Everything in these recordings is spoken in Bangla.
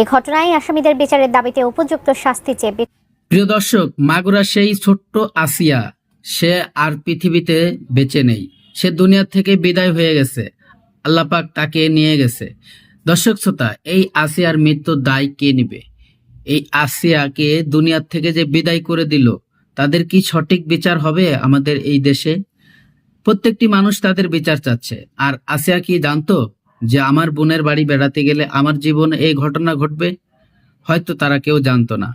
এই ঘটনায় আসামিদের বিচারের দাবিতে উপযুক্ত শাস্তি চেয়ে প্রিয় দর্শক, মাগুরা সেই ছোট্ট আসিয়া, সে আর পৃথিবীতে বেঁচে নেই। সে দুনিয়া থেকে বিদায় হয়ে গেছে। আল্লাপাক তাকে নিয়ে গেছে। দর্শক শ্রোতা, এই আসিয়ার মৃত্যুর দায় কে নিবে? এই আসিয়াকে দুনিয়ার থেকে যে বিদায় করে দিল, তাদের কি সঠিক বিচার হবে আমাদের এই দেশে? প্রত্যেকটি মানুষ তাদের বিচার চাচ্ছে। আর আসিয়া কি জানতো? যে আমার বোনের বাড়ি বেড়াতে গেলে আমার জীবনে এই ঘটনা ঘটবে, হয়তো তারা কেউ জানতো না।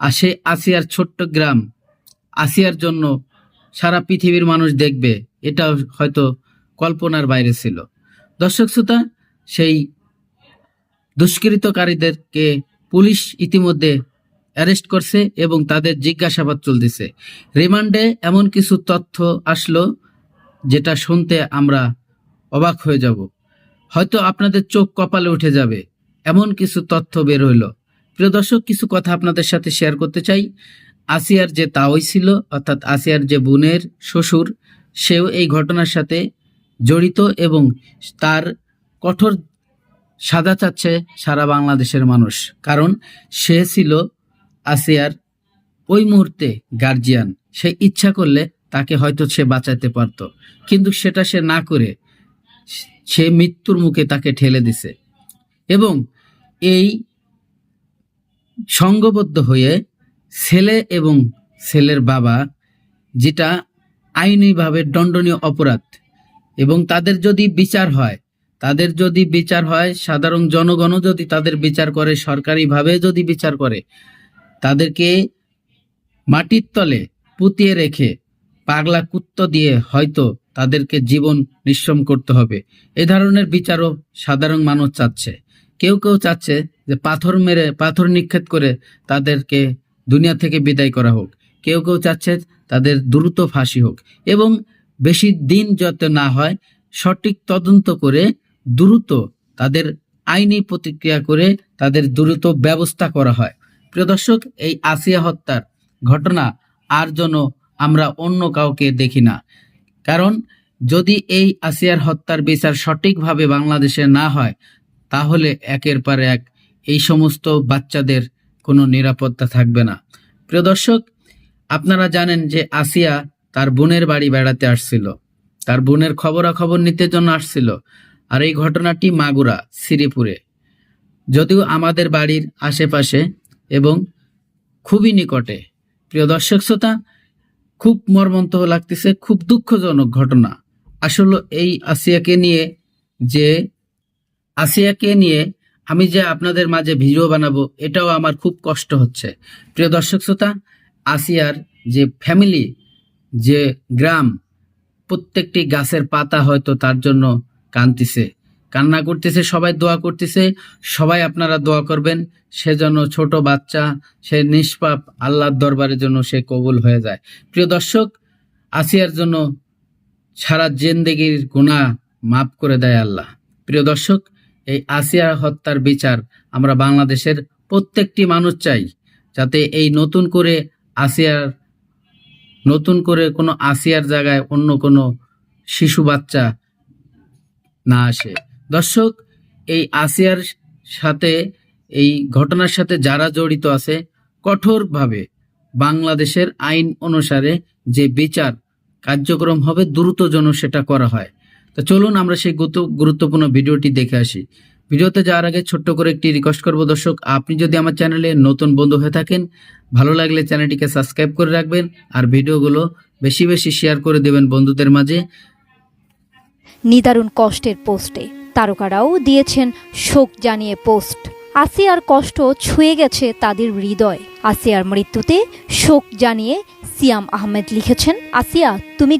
আর সেই আসিয়ার ছোট্ট গ্রাম, আসিয়ার জন্য সারা পৃথিবীর মানুষ দেখবে, এটা হয়তো কল্পনার বাইরে ছিল। দর্শক শ্রোতা, সেই দুষ্কৃতকারীদেরকে পুলিশ ইতিমধ্যে অ্যারেস্ট করছে এবং তাদের জিজ্ঞাসাবাদ চলতেছে। রিমান্ডে এমন কিছু তথ্য আসলো, যেটা শুনতে আমরা অবাক হয়ে যাব। হয়তো আপনাদের চোখ কপালে উঠে যাবে। এমন কিছু তথ্য বের হইল। প্রিয় দর্শক, কিছু কথা আপনাদের সাথে শেয়ার করতে চাই। আসিয়ার যে তাওই ছিল, অর্থাৎ আসিয়ার যে বোনের শ্বশুর, সেও এই ঘটনার সাথে জড়িত এবং তার কঠোর সাজা চাচ্ছে সারা বাংলাদেশের মানুষ। কারণ সে ছিল আসিয়ার ওই মুহূর্তে গার্জিয়ান সে ইচ্ছা করলে তাকে হয়তো সে বাঁচাতে পারত। কিন্তু সেটা সে না করে সে মৃত্যুর মুখে তাকে ঠেলে দিছে। এবং এই সংঘবদ্ধ হয়ে ছেলে এবং ছেলের বাবা, যেটা আইনিভাবে দণ্ডনীয় অপরাধ, এবং তাদের যদি বিচার হয়, তাদের যদি বিচার হয়, সাধারণ জনগণও যদি তাদের বিচার করে, সরকারিভাবে যদি বিচার করে, তাদেরকে মাটির তলে পুঁতিয়ে রেখে পাগলা কুত্ত দিয়ে হয়তো তাদেরকে জীবন নিঃশ্রম করতে হবে। এ ধরনের বিচারও সাধারণ মানুষ চাচ্ছে। কেউ কেউ চাচ্ছে যে পাথর মেরে, পাথর নিক্ষেপ করে তাদেরকে দুনিয়া থেকে বিদায় করা হোক। কেউ কেউ চাচ্ছে তাদের দ্রুত ফাঁসি হোক এবং বেশি দিন যাতে না হয়, সঠিক তদন্ত করে দ্রুত তাদের আইনি প্রতিক্রিয়া করে তাদের দ্রুত ব্যবস্থা করা হয়। প্রিয় দর্শক, এই আসিয়া হত্যার ঘটনা আর যেন আমরা অন্য কাউকে দেখি না। কারণ যদি এই আসিয়ার হত্যার বিচার সঠিকভাবে বাংলাদেশে না হয়, তাহলে একের পর এক এই সমস্ত বাচ্চাদের কোনো নিরাপত্তা থাকবে না। প্রিয় দর্শক, আপনারা জানেন যে আসিয়া তার বোনের বাড়ি বেড়াতে আসছিল। তার বোনের খবরাখবর নিতে জন্য আসছিল। আর এই ঘটনাটি মাগুরা, শ্রীপুরে। যদিও আমাদের বাড়ির আশেপাশে এবং খুবই নিকটে। প্রিয় দর্শক শ্রোতা, খুব মর্মন্ত লাগতেছে, খুব দুঃখজনক ঘটনা। আসলে এই আসিয়াকে নিয়ে যে, আসিয়াকে নিয়ে আমি যে আপনাদের মাঝে ভিডিও বানাবো, এটাও আমার খুব কষ্ট হচ্ছে। প্রিয় দর্শক শ্রোতা, আসিয়ার যে ফ্যামিলি, যে গ্রাম, প্রত্যেকটি গাছের পাতা হয়তো তার জন্য কাঁদতেছে। কান্না করতেছে, সবাই দোয়া করতেছে, সবাই আপনারা দোয়া করবেন, সে যেন ছোট বাচ্চা, সে নিষ্পাপ আল্লাহর দরবারের জন্য সে কবুল হয়ে যায়। প্রিয় দর্শক, আসিয়ার জন্য সারা জেন্দেগির গুণা মাফ করে দেয় আল্লাহ। প্রিয় দর্শক, এই আসিয়া হত্যার বিচার আমরা বাংলাদেশের প্রত্যেকটি মানুষ চাই, যাতে এই নতুন করে আসিয়ার, নতুন করে কোনো আসিয়ার জায়গায় অন্য কোনো শিশু বাচ্চা না আসে। দর্শক, এই আসিয়ার সাথে, এই ঘটনার সাথে যারা জড়িত আছে, কঠোরভাবে বাংলাদেশের আইন অনুসারে যে বিচার কার্যক্রম হবে, দ্রুত যেন সেটা করা হয়। তো চলুন আমরা সেই গুরুত্ব- গুরুত্বপূর্ণ ভিডিওটি দেখে আসি। ভিডিওতে যাওয়ার আগে ছোট্ট করে একটি রিকোয়েস্ট করব দর্শক, আপনি যদি আমার চ্যানেলে নতুন বন্ধু হয়ে থাকেন, ভালো লাগলে চ্যানেলটিকে সাবস্ক্রাইব করে রাখবেন আর ভিডিওগুলো বেশি বেশি শেয়ার করে দেবেন বন্ধুদের মাঝে। নিদারুণ কষ্টের পোস্টে তারকারাও দিয়েছেন শোক জানিয়ে পোস্ট। আসিয়ার কষ্ট ছুঁয়ে গেছে তাদের হৃদয়। আসিয়ার মৃত্যুতে শোক জানিয়ে সিয়াম আহমেদ লিখেছেন। আসিয়া তুমি